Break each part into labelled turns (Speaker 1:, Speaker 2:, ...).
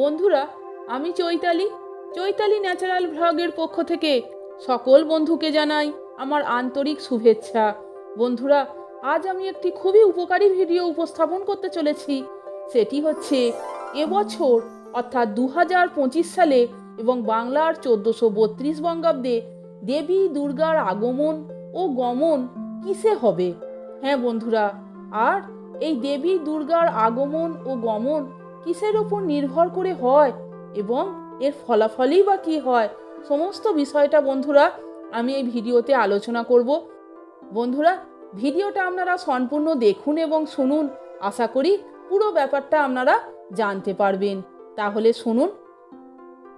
Speaker 1: বন্ধুরা, আমি চৈতালি। চৈতালি ন্যাচারাল ভ্লগের পক্ষ থেকে সকল বন্ধুকে জানাই আমার আন্তরিক শুভেচ্ছা। বন্ধুরা, আজ আমি একটি খুবই উপকারী ভিডিও উপস্থাপন করতে চলেছি। সেটি হচ্ছে, এবছর, অর্থাৎ দু হাজার পঁচিশ সালে এবং বাংলার চোদ্দোশো বত্রিশ বঙ্গাব্দে দেবী দুর্গার আগমন ও গমন কিসে হবে? হ্যাঁ বন্ধুরা, আর এই দেবী দুর্গার আগমন ও গমন কিসের ওপর নির্ভর করে হয় এবং এর ফলাফলই বা কী হয়? সমস্ত বিষয়টা বন্ধুরা আমি এই ভিডিওতে আলোচনা করব। বন্ধুরা, ভিডিওটা আপনারা সম্পূর্ণ দেখুন এবং শুনুন। আশা করি পুরো ব্যাপারটা আপনারা জানতে পারবেন। তাহলে শুনুন।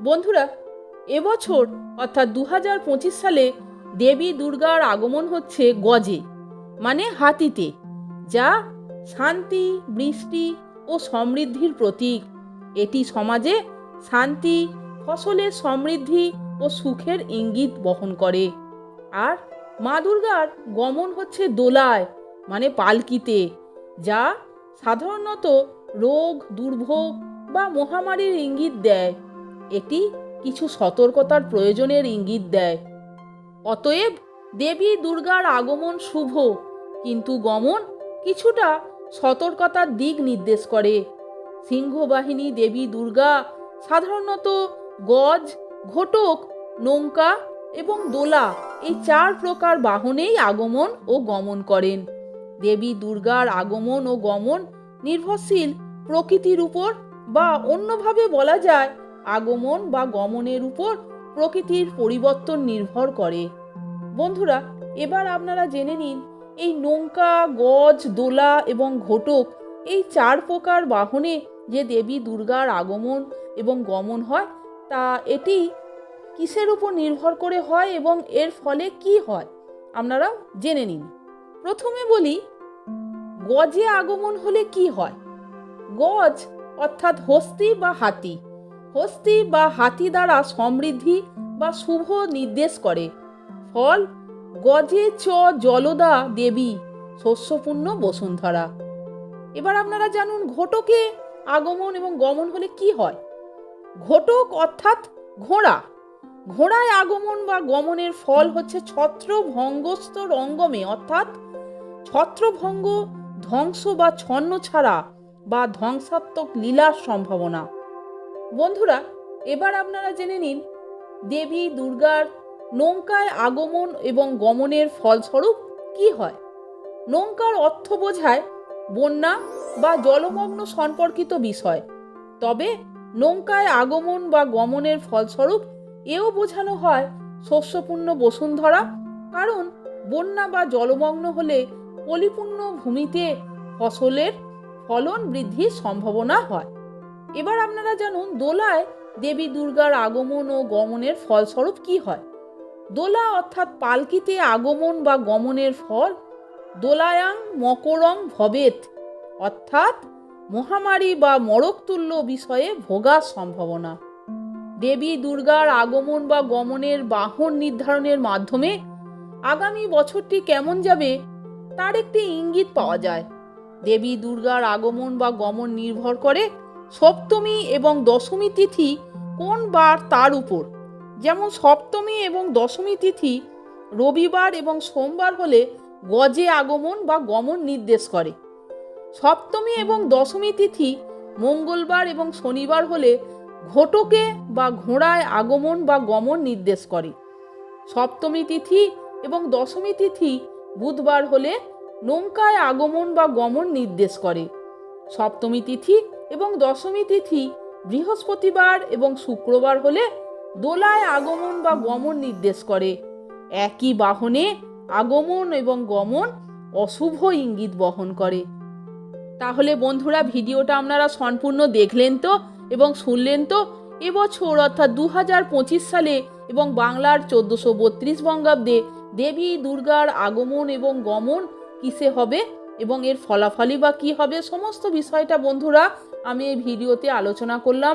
Speaker 1: বন্ধুরা, এবছর অর্থাৎ দু হাজার পঁচিশ সালে দেবী দুর্গার আগমন হচ্ছে গজে মানে হাতিতে, যা শান্তি, বৃষ্টি ও সমৃদ্ধির প্রতীক। এটি সমাজে শান্তি, ফসলের সমৃদ্ধি ও সুখের ইঙ্গিত বহন করে। আর মা দুর্গার গমন হচ্ছে দোলায় মানে পালকিতে, যা সাধারণত রোগ, দুর্ভোগ বা মহামারীর ইঙ্গিত দেয়। এটি কিছু সতর্কতার প্রয়োজনের ইঙ্গিত দেয়। অতএব দেবী দুর্গার আগমন শুভ, কিন্তু গমন কিছুটা সতর্কতার দিক নির্দেশ করে। সিংহবাহিনী, দেবী, দুর্গা, সাধারণত গজ, ঘটক, নৌকা এবং দোলা এই চার প্রকার বাহনেই আগমন ও গমন করেন। দেবী, দুর্গার আগমন ও গমন নির্ভরশীল প্রকৃতির উপর বা অন্যভাবে বলা যায় আগমন বা গমনের উপর প্রকৃতির পরিবর্তন নির্ভর করে। বন্ধুরা, এবার আপনারা জেনে নিন এই নৌকা, গজ, দোলা এবং ঘটক এই চার প্রকার বাহনে যে দেবী দুর্গার আগমন এবং গমন হয়, তা এটি কিসের উপর নির্ভর করে হয় এবং এর ফলে কি হয়? আপনারা জেনে নিন। প্রথমে বলি, গজে আগমন হলে কি হয়? গজ অর্থাৎ হস্তি বা হাতি। হস্তি বা হাতি দ্বারা সমৃদ্ধি বা শুভ নির্দেশ করে। ফল গজে চ জলদা দেবী, শস্যপূর্ণ বসুন্ধরা। এবার আপনারা জানুন ঘটকে আগমন এবং গমন হলে কি হয়। ঘটক অর্থাৎ ঘোড়া। ঘোড়ায় আগমন বা গমনের ফল হচ্ছে ছত্রভঙ্গস্থ রঙ্গমে অর্থাৎ ছত্রভঙ্গ, ধ্বংস বা ছন্ন ছাড়া বা ধ্বংসাত্মক লীলার সম্ভাবনা। বন্ধুরা, এবার আপনারা জেনে নিন দেবী, দুর্গার নৌকায় আগমন এবং গমনের ফলস্বরূপ কি হয়? নৌকার অর্থ বোঝায় বন্যা বা জলমগ্ন সম্পর্কিত বিষয়। তবে নৌকায় আগমন বা গমনের ফলস্বরূপ এও বোঝানো হয় শস্যপূর্ণ বসুন্ধরা, কারণ বন্যা বা জলমগ্ন হলে পরিপূর্ণ ভূমিতে ফসলের ফলন বৃদ্ধির সম্ভাবনা হয়। এবার আপনারা জানুন দোলায় দেবী দুর্গার আগমন ও গমনের ফলস্বরূপ কি হয়। দোলা অর্থাৎ পালকিতে আগমন বা গমনের ফল, দোলায়াং মকরং ভবেত, অর্থাৎ মহামারী বা মরকতুল্য বিষয়ে ভোগার সম্ভাবনা। দেবী দুর্গার আগমন বা গমনের বাহন নির্ধারণের মাধ্যমে আগামী বছরটি কেমন যাবে, তার একটি ইঙ্গিত পাওয়া যায়। দেবী দুর্গার আগমন বা গমন নির্ভর করে সপ্তমী এবং দশমী তিথি কোন বার তার উপর। যেমন সপ্তমী এবং দশমী তিথি রবিবার এবং সোমবার হলে গজে আগমন বা গমন নির্দেশ করে। সপ্তমী এবং দশমী তিথি মঙ্গলবার এবং শনিবার হলে ঘটকে বা ঘোড়ায় আগমন বা গমন নির্দেশ করে। সপ্তমী তিথি এবং দশমী তিথি বুধবার হলে নৌকায় আগমন বা গমন নির্দেশ করে। সপ্তমী তিথি এবং দশমী তিথি বৃহস্পতিবার এবং শুক্রবার হলে দোলায় আগমন বা গমন নির্দেশ করে। একই বাহনে আগমন এবং গমন অশুভ ইঙ্গিত বহন করে। তাহলে বন্ধুরা, ভিডিওটা আপনারা সম্পূর্ণ দেখলেন তো এবং শুনলেন তো? এবছর অর্থাৎ দু হাজার পঁচিশ সালে এবং বাংলার চোদ্দোশো বত্রিশ বঙ্গাব্দে দেবী দুর্গার আগমন এবং গমন কিসে হবে এবং এর ফলাফলই বা কী হবে, সমস্ত বিষয়টা বন্ধুরা আমি এই ভিডিওতে আলোচনা করলাম।